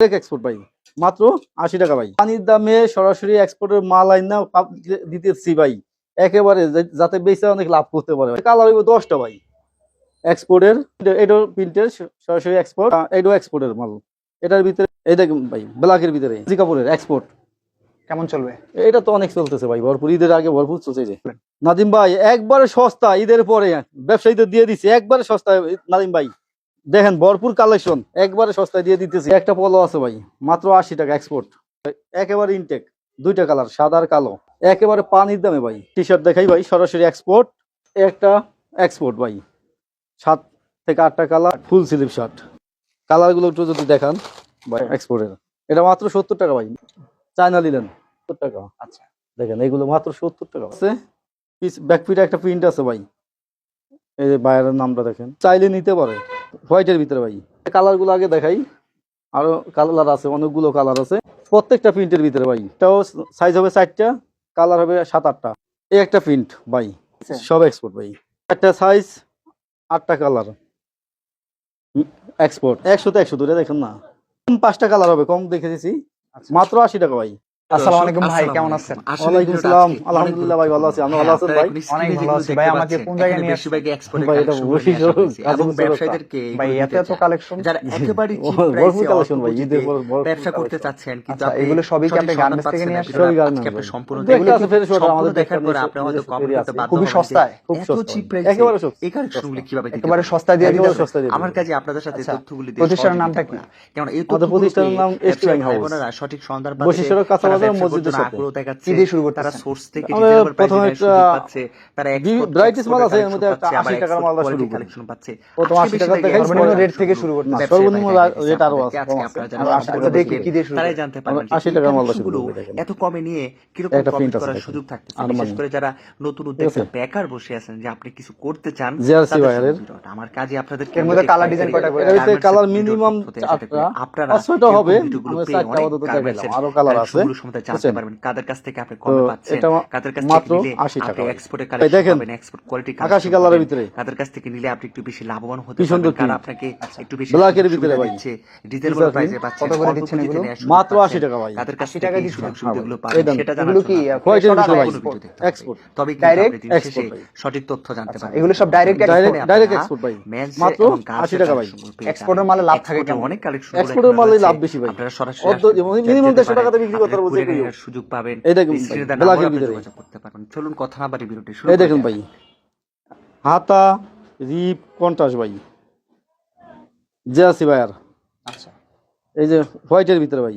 Export ভাই। মাত্র আশি টাকা ভাই। পানির দামে সরাসরি এক্সপোর্টের মাল আইন না দিতেছি ভাই। একেবারে যাতে বেচে অনেক লাভ করতে পারে কালার হইব দশটা ভাই। এক্সপোর্টের এটাও প্রিন্টের সরাসরি এক্সপোর্ট এটাও এক্সপোর্টের মাল। এটার ভিতরে এই দেখুন ভাই ব্ল্যাকের ভিতরে জি কাপড়ের এক্সপোর্ট কেমন চলবে? এটা তো অনেক চলতেছে ভাই ভরপুর। ঈদের আগে ভরপুর চলছে যে। নাদিম ভাই একবারে সস্তা ঈদের পরে ব্যবসায়ীদের দিয়ে দিচ্ছে একবারে সস্তা নাদিম ভাই। দেখেন, ভরপুর কালেকশন একবারে সস্তায় দিয়ে দিতেছি। একটা পলো আছে ভাই, মাত্র আশি টাকা এক্সপোর্ট একেবারে ইনটেক দুইটা কালার সাদা আর কালো। একেবারে পানির দামে ভাই। টি শার্ট দেখাই ভাই, সরাসরি এক্সপোর্ট একটা এক্সপোর্ট ভাই। সাত থেকে আটটা কালার ফুল স্লিভ শার্ট কালারগুলো একটু যদি দেখান, ভাই এক্সপোর্টের এটা মাত্র সত্তর টাকা ভাই। চায়না নিলেন। সত্তর টাকা। আচ্ছা দেখেন, এগুলো মাত্র সত্তর টাকা। আছে। পিস ব্যাক একটা প্রিন্ট আছে ভাই। এই যে বাইরের নামটা দেখেন। চাইলে নিতে পারে। হোয়াইটের ভিতরে ভাই। কালারগুলো আগে দেখাই। আরও কালার আছে অনেকগুলো কালার আছে। প্রত্যেকটা প্রিন্টের ভিতরে ভাই। এটাও সাইজ হবে চারটা কালার হবে সাত আটটা এই একটা প্রিন্ট ভাই। আচ্ছা। সব এক্সপোর্ট ভাই। একটা সাইজ আটটা কালার এক্সপোর্ট একশো তো একশো দূরে দেখেন না। পাঁচটা কালার হবে কম দেখে দিছি। আচ্ছা। মাত্র আশি টাকা ভাই। আসসালামু আলাইকুম ভাই কেমন আছেন ওয়ালাইকুম আসসালাম আলহামদুলিল্লাহ ভাই ভালো আছি আপনি ভালো আছেন ভাই অনেক ভালো আছি। ভাই, আমাকে কোন জায়গায় নিয়ে আসছেন? ভাই, এটা বৈশিষ্ট্য, এবং ব্যবসায়ীদেরকে ভাই এত এত কালেকশন যারা একেবারে cheap ভরপুর কালেকশন ভাই ঈদের ব্যবসা করতে চাচ্ছেন কিন্তু আচ্ছা, আপনি এগুলো সবই কি সঠিক আপনি সন্ধান থেকে নিয়ে আসছেন? সবই garments আপনি সম্পূর্ণ দু আছে fresh order, আমাদের দেখার পরে আপনি হয়তো নিজস্ব করতে বাধ্য খুবই সস্তায় খুব সস্তা cheap ভাই। একেবারে সস্তা। এই কালেকশনগুলি কীভাবে দিতে একেবারে পারবেন? দিয়ে দিতে সস্তা দিয়ে আমার কাছে আপনাদের সাথে তথ্যগুলি দিয়ে প্রতিষ্ঠানের নামটা কি? করা। কারণ এই প্রতিষ্ঠানের নাম হাউস। সঠিক সন্ধান পাচ্ছে, বাজার মসজিদের সাথে। কি দিয়ে শুরু করতেছেন? তারা source থেকে একটা সুযোগ পাচ্ছে, তারা export মাল আছে, এর মধ্যে একটা পাচ্ছে, আবার 80 টাকার quality শুরু করি। collection পাচ্ছে। প্রথম আজকে 80 টাকা দেখাই, সর্বনিম্ন rate থেকে শুরু করতে সর্বনিম্ন rate আরও আছে। আপনারা টাকা দেখি কি দিয়ে শুরু তারাই জানতে পারবেন 80 টাকার মালটা শুরু এত কমে নিয়ে কীরকম একটা প্রফিট করার সুযোগ আরমানি। বিশেষ করে যারা নতুন উদ্যোক্তা? বেকার বসে আছেন যে আপনি কিছু করতে চান। আমার কাজে আপনাদের এর মধ্যে colour design কয়টা করে? colour minimum চারটা। আপনারা হবে। আরও colour আছে। Collectionগুলো জানতে পারবেন কাদের কাছ থেকে আপনি কমে পাচ্ছেন কাদের কাছ থেকে নিলে আপনি ভাই। এক্সপোর্টের কালেকশন। পাবেন এক্সপোর্ট কোয়ালিটি আকাশি কালারের ভিতরে। কাদের কাছ থেকে নিলে আপনি একটু বেশি লাভবান হতে পারবেন কারা print। আপনাকে একটু বেশি সুযোগ ভিতরে। দিচ্ছে রিজনেবল বুঝতে প্রাইসে? পাচ্ছেন কত করে দিচ্ছেন এগুলো? মাত্র 80 টাকা ভাই। কাদের কাছ 80 থেকে টাকা এই সুযোগ সুবিধাগুলো পাবেন সেটা জানার এগুলো কি। তবেই কিন্তু Direct? আপনি দিন শেষে সঠিক তথ্য জানতে আচ্ছা, পারবেন এগুলো সব export? Direct- direct export ভাই। মাত্র 80 টাকা ভাই। এর মালে লাভ থাকে? অনেক কালেকশন এর মালে লাভ বেশি ভাই। আপনারা সরাসরি যেতে 150 টাকাতে। বিক্রি করতে পারব যে সুযোগ পাবেন। এই দেখুন ভাই। যোগাযোগ করতে পারবেন। চলুন কথা না বাড়ি ভিডিওটি শুরু এই দেখুন ভাই। হাতা রিপ ভাই। জেআসি ভাইয়ার আচ্ছা। এই যে হোয়াইটের ভিতরে ভাই।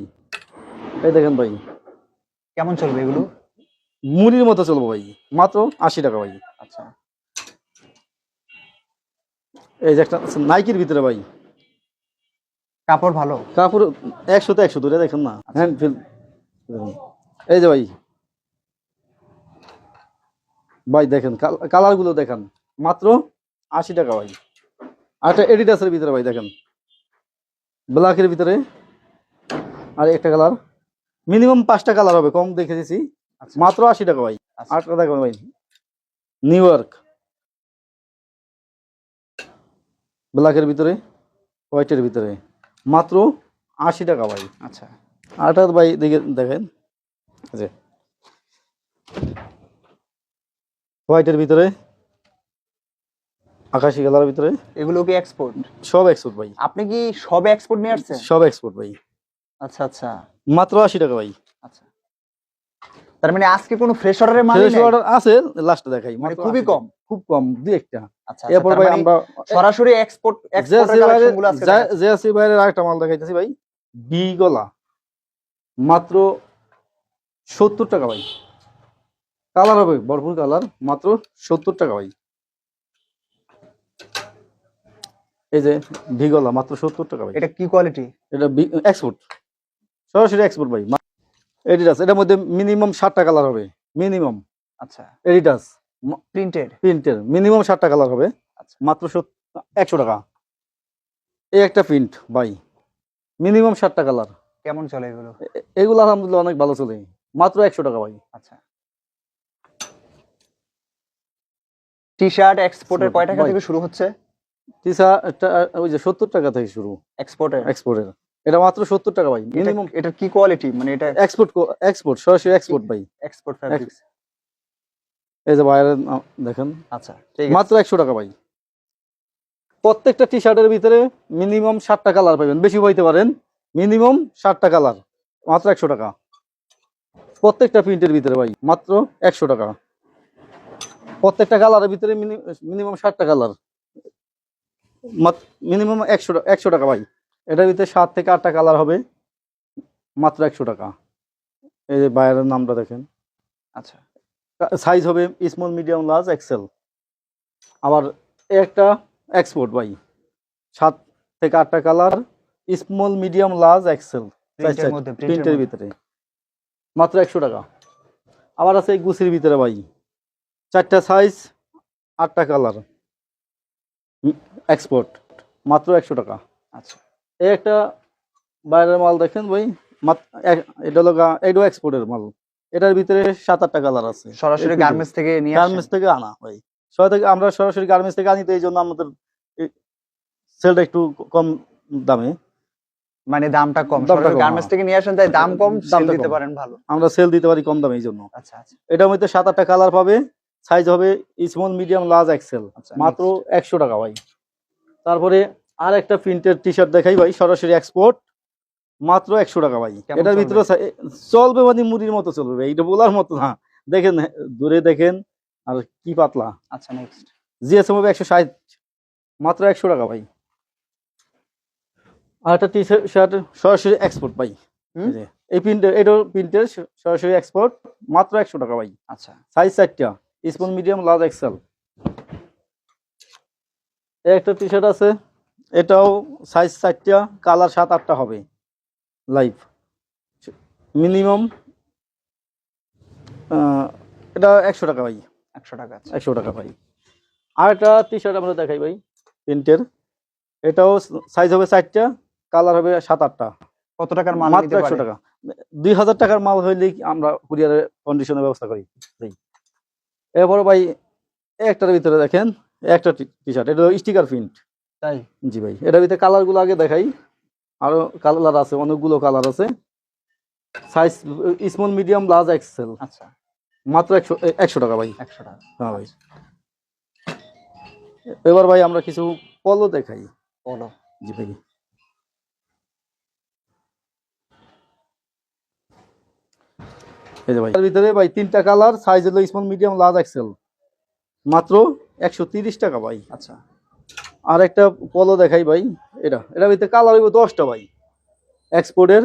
এই দেখেন ভাই। কেমন চলবে এগুলো? মুড়ির মতো চলবো ভাই। মাত্র আশি টাকা ভাই। আচ্ছা। এই যে একটা নাইকির ভিতরে ভাই। কাপড় ভালো? কাপড় একশোতে একশো দূরে দেখেন না। হ্যান্ড ফিল এই যে ভাই। ভাই দেখেন কালারগুলো দেখেন। মাত্র আশি টাকা ভাই। আর একটা এডিডাসের ভিতরে ভাই দেখেন। ব্ল্যাকের ভিতরে। আর একটা কালার। মিনিমাম পাঁচটা কালার হবে কম দেখে দিছি। আচ্ছা। মাত্র আশি টাকা ভাই। আচ্ছা। আটটা দেখবেন ভাই। নিউ ইয়র্ক ব্ল্যাকের ভিতরে হোয়াইটের ভিতরে। মাত্র আশি টাকা ভাই। আচ্ছা। আরটা ভাই দেখে দেখেন। যে। হোয়াইটের ভিতরে আকাশি কালার ভিতরে। এগুলো কি এক্সপোর্ট সব এক্সপোর্ট ভাই। আপনি কি সব এক্সপোর্ট নিয়ে আসছেন? সব এক্সপোর্ট ভাই। আচ্ছা আচ্ছা। মাত্র আশি টাকা ভাই। আচ্ছা। তার মানে আজকে কোনো ফ্রেশ অর্ডারের মাল ফ্রেশ অর্ডার আছে লাস্টে দেখাই। মানে খুবই কম। খুব কম দুই একটা। আচ্ছা এরপর ভাই মানে আমরা সরাসরি এক্সপোর্ট এক্সপোর্টের কালেকশনগুলো আজকে দেখাচ্ছেন। জেএসসি আরেকটা মাল দেখাইতেছি ভাই বি গলা মাত্র সত্তর টাকা ভাই। কালার হবে ভরপুর কালার মাত্র সত্তর টাকা ভাই। এই যে ভি গলা মাত্র সত্তর টাকা ভাই। এটা কি কোয়ালিটি এটা এক্সপোর্ট সরাসরি এক্সপোর্ট ভাই এডিডাস এটার মধ্যে মিনিমাম ষাটটা কালার হবে মিনিমাম আচ্ছা। এডিডাস প্রিন্টেড প্রিন্টের মিনিমাম ষাটটা কালার হবে আচ্ছা। মাত্র একশো টাকা। এই একটা প্রিন্ট ভাই মিনিমাম ষাটটা কালার কেমন চলে এগুলো? এগুলো আলহামদুলিল্লাহ অনেক ভালো চলে। মাত্র একশো টাকা ভাই। আচ্ছা। টি শার্ট এক্সপোর্টের কয় টাকা থেকে শুরু হচ্ছে? টিসা একটা ওই যে সত্তর টাকা থেকে শুরু। এক্সপোর্টের এক্সপোর্টের এটা মাত্র সত্তর টাকা ভাই মিনিমাম এটা কি কোয়ালিটি মানে এটা এক্সপোর্ট এক্সপোর্ট সরাসরি এক্সপোর্ট ভাই। এক্সপোর্ট ফ্যাব্রিক্স এই যে বাইরের নাম দেখেন। আচ্ছা ঠিক মাত্র একশো টাকা ভাই। প্রত্যেকটা টি শার্টের ভিতরে মিনিমাম ষাটটা কালার পাবেন বেশি পাইতে পারেন। মিনিমাম ষাটটা কালার মাত্র একশো টাকা। প্রত্যেকটা প্রিন্টের ভিতরে ভাই মাত্র একশো টাকা। প্রত্যেকটা কালারের ভিতরে মিনিমাম ষাটটা কালার। মিনিমাম একশো একশো টাকা ভাই। এটার ভিতরে সাত থেকে আটটা কালার হবে মাত্র একশো টাকা। এই যে বাইরের নামটা দেখেন। আচ্ছা। সাইজ হবে স্মল মিডিয়াম লার্জ এক্সেল আবার একটা এক্সপোর্ট ভাই। সাত থেকে আটটা colour small medium large XL প্রিন্টের ভিতরে। মাত্র একশো টাকা। আবার আছে গুছির ভিতরে ভাই। চারটা সাইজ আটটা কালার এক্সপোর্ট মাত্র একশো টাকা। আচ্ছা। এই একটা বাইরের মাল দেখেন ভাই। এটা হলো এটাও এক্সপোর্টের মাল। এটার ভিতরে সাত আটটা কালার আছে। সরাসরি গার্মেন্টস থেকে নিয়ে গার্মেন্টস থেকে আনা ভাই। থেকে আমরা সরাসরি গার্মেন্টস থেকে আনি তো এই জন্য আমাদের সেলটা একটু কম দামে। মানে দামটা কম। গার্মেন্টস হ্যাঁ। থেকে নিয়ে আসেন তাই দাম কম সেল দিতে পারেন ভালো। আমরা সেল দিতে পারি কম দামে এই জন্য। আচ্ছা আচ্ছা। এটার মধ্যে সাত আটটা কালার পাবে। সাইজ হবে স্মল মিডিয়াম লার্জ এক্সেল মাত্র একশো টাকা ভাই। তারপরে আর একটা প্রিন্টের টি শার্ট দেখাই ভাই সরাসরি এক্সপোর্ট মাত্র একশো টাকা ভাই। এটার? ভিতরে চলবে মানে মুড়ির মতো চলবে ভাই এটা বলার মতো না দেখেন দূরে দেখেন আর কি পাতলা। আচ্ছা নেক্সট জিএসএম হবে একশো ষাট। মাত্র একশো টাকা ভাই। আর একটা টি শার্ট সরাসরি এক্সপোর্ট হুম? এই প্রিন্টের এটাও প্রিন্টের সরাসরি এক্সপোর্ট মাত্র একশো টাকা ভাই। আচ্ছা। সাইজ চারটা স্মল মিডিয়াম লার্জ এক্সেল একটা টি শার্ট আছে এটাও সাইজ চারটা কালার সাত আটটা হবে। লাইভ মিনিমাম এটা একশো টাকা ভাই। একশো টাকা আচ্ছা। একশো টাকা ভাই। আর একটা টি শার্ট আমরা দেখাই ভাই প্রিন্টের এটাও সাইজ হবে চারটা কালার হবে সাত আটটা কত টাকার মাল মাত্র একশো টাকা। দুই হাজার টাকার মাল হইলে আমরা কুরিয়ারের কন্ডিশনের ব্যবস্থা করি। এরপরে ভাই একটার ভিতরে দেখেন একটা টি শার্ট এটা স্টিকার প্রিন্ট তাই? জি ভাই এটার ভিতরে কালারগুলো আগে দেখাই। আরও কালার আছে অনেকগুলো কালার আছে। Size small medium large XL আচ্ছা। মাত্র একশো একশো টাকা ভাই। একশো টাকা। হ্যাঁ ভাই। এবার ভাই আমরা কিছু পলো দেখাই। বলো জি ভাই। এই যে ভাই। তার ভিতরে ভাই তিনটা কালার সাইজ হলো স্মল মিডিয়াম লার্জ এক্সেল মাত্র একশো তিরিশ টাকা ভাই। আচ্ছা। আর একটা পলো দেখাই ভাই এটা। এটার ভিতরে কালার হইব দশটা ভাই। এক্সপোর্টের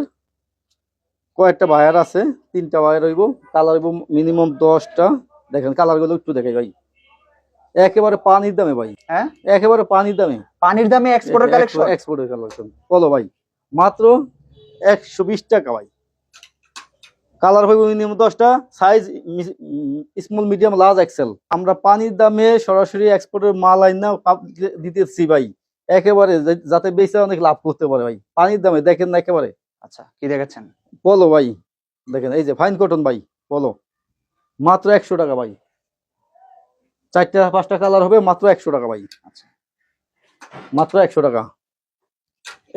কয়েকটা বায়ার আছে তিনটা বায়ার হইব। কালার হইব মিনিমাম দশটা। দেখেন কালারগুলো একটু দেখাই ভাই। একেবারে পানির দামে ভাই। হ্যাঁ? একেবারে পানির দামে। পানির দামে এক্সপোর্টের কালেকশন এক্সপোর্টের কালেকশন বলো ভাই। মাত্র একশো বিশ টাকা ভাই। কালার হইব মিনিমাম দশটা size small medium large XL আমরা পানির দামে সরাসরি এক্সপোর্টের মাল আইন না দিতেছি ভাই। একেবারে যাতে বেচে অনেক লাভ করতে পারে ভাই। পানির দামে দেখেন না একেবারে। আচ্ছা কি দেখাচ্ছেন? বলো ভাই। দেখেন এই যে ফাইন কটন ভাই বলো। মাত্র একশো টাকা ভাই। চারটা পাঁচটা কালার হবে মাত্র একশো টাকা ভাই। আচ্ছা। মাত্র একশো টাকা।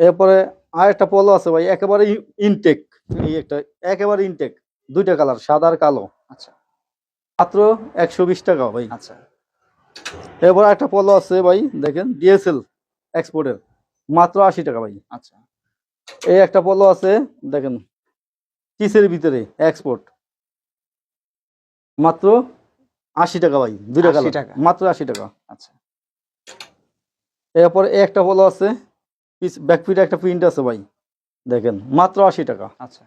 এরপরে আর একটা পলো আছে ভাই একেবারে ইনটেক এই একটা একেবারে ইনটেক দুইটা কালার সাদা আর কালো। আচ্ছা। মাত্র একশো বিশ টাকা ভাই। আচ্ছা। এরপর একটা পলো আছে ভাই দেখেন ডিএসএল এক্সপোর্টের। মাত্র আশি টাকা ভাই। আচ্ছা। এই একটা পলো আছে দেখেন কিসের ভিতরে এক্সপোর্ট? মাত্র আশি টাকা ভাই দুইটা কালার। টাকা। মাত্র আশি টাকা। আচ্ছা। এরপর একটা পলো আছে ব্যাকপিটে একটা প্রিন্ট আছে ভাই দেখেন মাত্র আশি টাকা। আচ্ছা।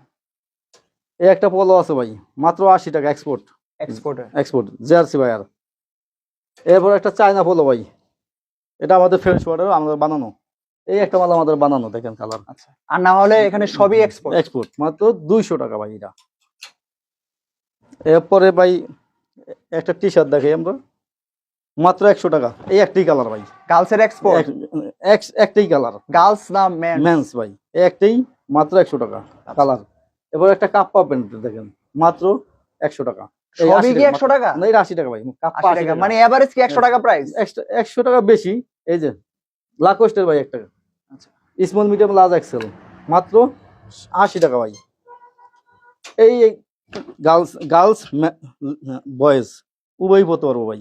এই একটা পলো আছে ভাই মাত্র আশি টাকা এক্সপোর্ট এক্সপোর্ট জার্সি ভাই আর। এরপর একটা চায়না পলো ভাই এটা আমাদের ফ্রেশ ওয়াটার আমাদের বানানো। এই একটা মাল আমাদের বানানো দেখেন কালার আচ্ছা আর না হলে এখানে সবই এক্সপোর্ট এক্সপোর্ট মাত্র দুইশো টাকা ভাই এটা। এরপরে ভাই একটা টি শার্ট দেখাই আমরা। মাত্র একশো টাকা এই একটাই কালার ভাই। গার্লসের এক্সপোর্ট এক- এক- একটাই কালার গার্লস না মেন মেন্স ভাই এই একটাই মাত্র একশো টাকা কালার এবার একটা কাপ্পা প্যান্ট দেখেন। মাত্র একশো টাকা। সবই কি টাকা, একশো টাকা? না এটা আশি টাকা ভাই কাপ্পা 80 টাকা মানে এভারেজ কি একশো টাকা প্রাইস একশো টাকা বেশি এই যে লাকোস্টের ভাই আচ্ছা। স্মল মিডিয়াম লার্জ এক্সেল মাত্র আশি টাকা ভাই। এই গার্লস গার্লস বয়েজ উভয় পড়তে পারব ভাই।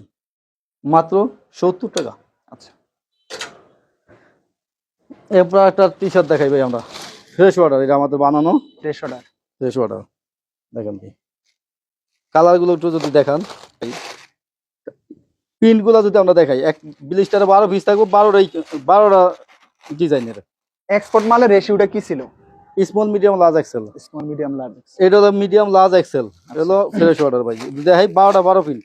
মাত্র সত্তর টাকা। আচ্ছা। এরপর একটা টি শার্ট দেখাই ভাই আমরা। ফ্রেশ ওয়াটার এটা আমাদের বানানো। ফ্রেশ অর্ডার ফ্রেশ ওয়াটার দেখেন ভাই কালারগুলো একটু যদি দেখান। প্রিন্টগুলো যদি আমরা দেখাই এক ব্লিস্টারে বারো পিস থাকব বারোটাই বারোটা ডিজাইনের। এক্সপোর্ট মালের রেশিওটা কি ছিল? Small medium large XL small medium large এটা হলো মিডিয়াম লার্জ এক্সেল হলো ফ্রেশ ওয়াটার ভাই। দেখাই বারোটা বারো পিন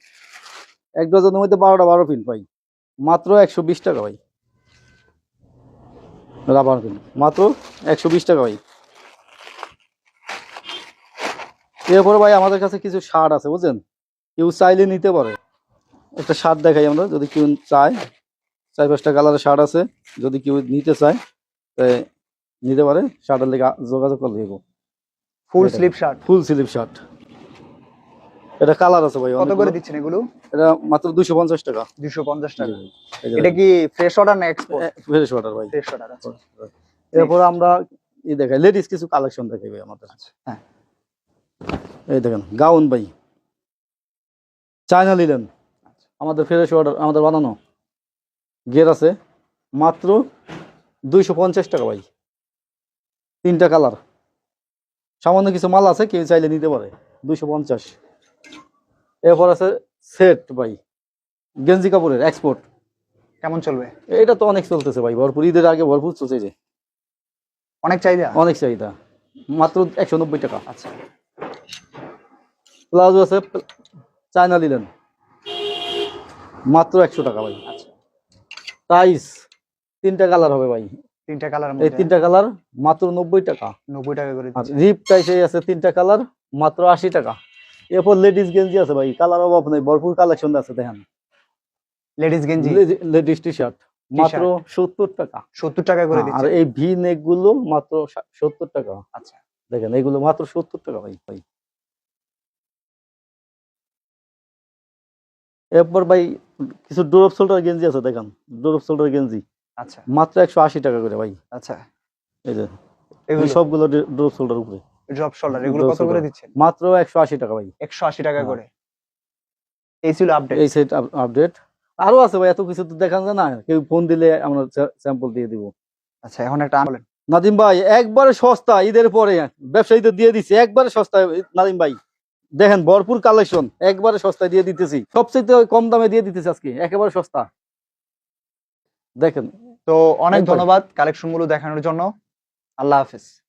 এক ডজনের মধ্যে বারোটা বারো পিন পাই মাত্র একশো বিশ টাকা ভাই। রাবার পিন মাত্র একশো বিশ টাকা ভাই। এরপরে ভাই আমাদের কাছে কিছু শার্ট আছে বুঝছেন? কেউ চাইলে নিতে পারে। একটা শার্ট দেখাই আমরা যদি কেউ চায়। চার পাঁচটা কালারের শার্ট আছে যদি কেউ নিতে চায় তাই নিতে পারে। শার্টের লেগে যোগাযোগ করলে এগো full sleeve shirt full sleeve shirt এটা কালার আছে ভাই কত করে। দিচ্ছেন এগুলো? এটা মাত্র দুশো পঞ্চাশ টাকা। দুশো পঞ্চাশ টাকা। এটা কি ফ্রেশ অর্ডার না এক্সপোর্ট ফ্রেশ ওয়াটার ভাই। ফ্রেশ অর্ডার আছে এরপর আমরা ই দেখাই লেডিস কিছু কালেকশন দেখাই ভাই আমাদের। হ্যাঁ। এই দেখেন গাউন ভাই। China linen. আমাদের ফ্রেশ ওয়াটার আমাদের বানানো। গের আছে মাত্র দুইশো পঞ্চাশ টাকা ভাই। তিনটা কালার। সামান্য কিছু মাল আছে কেউ চাইলে নিতে পারে দুইশো পঞ্চাশ। এরপর আছে সেট ভাই গেঞ্জি কাপড়ের এক্সপোর্ট কেমন চলবে? এটা তো অনেক চলতেছে ভাই ভরপুর। ঈদের আগে ভরপুর চলছে যে। অনেক চাহিদা? অনেক চাহিদা। মাত্র একশো নব্বই টাকা। আচ্ছা। প্লাজো আছে চায়না নিলেন মাত্র একশো টাকা ভাই। আচ্ছা। টাইস তিনটা কালার হবে ভাই। তিনটা কালার এই তিনটা কালার মাত্র নব্বই টাকা। নব্বই টাকা করে রিপ টাইস এই আছে তিনটা কালার মাত্র আশি টাকা। এরপর লেডিস গেঞ্জি আছে ভাই। কালার অভাব নেই ভরপুর কালেকশন আছে দেখেন। লেডিস গেঞ্জি লেডিস টি শার্ট মাত্র সত্তর টাকা। সত্তর টাকা করে আর এই ভি নেকগুলো মাত্র সত্তর টাকা। আচ্ছা। দেখেন এগুলো মাত্র সত্তর টাকা ভাই ভাই। এরপর ভাই কিছু ডোরপ শোল্ডার গেঞ্জি আছে দেখেন। ডোরপ শোল্ডার গেঞ্জি। আচ্ছা। মাত্র একশো আশি টাকা করে ভাই। আচ্ছা। এই যে এগুলো? সবগুলো ডোরপ শোল্ডার উপরে। ড্রপ শোল্ডার এগুলো কত করে দিচ্ছেন? মাত্র একশো আশি টাকা ভাই। একশো আশি টাকা হ্যাঁ। করে। এই ছিল আপডেট এই সেট আপডেট আরও আছে ভাই এত কিছু তো দেখা যায় না। কেউ ফোন দিলে আমরা স্যাম্পল দিয়ে দিব। আচ্ছা এখন একটা বলেন নাদিম ভাই একবারে সস্তা ঈদের পরে। ব্যবসায়ীদের দিয়ে দিচ্ছে একবারে সস্তা। নাদিম ভাই। দেখেন ভরপুর কালেকশন একবারে সস্তায় দিয়ে দিতেছি। সবচেয়ে কম দামে দিয়ে দিতেছি আজকে একেবারে সস্তা। দেখেন। তো অনেক ধন্যবাদ কালেকশনগুলো দেখানোর জন্য। আল্লাহ হাফেজ।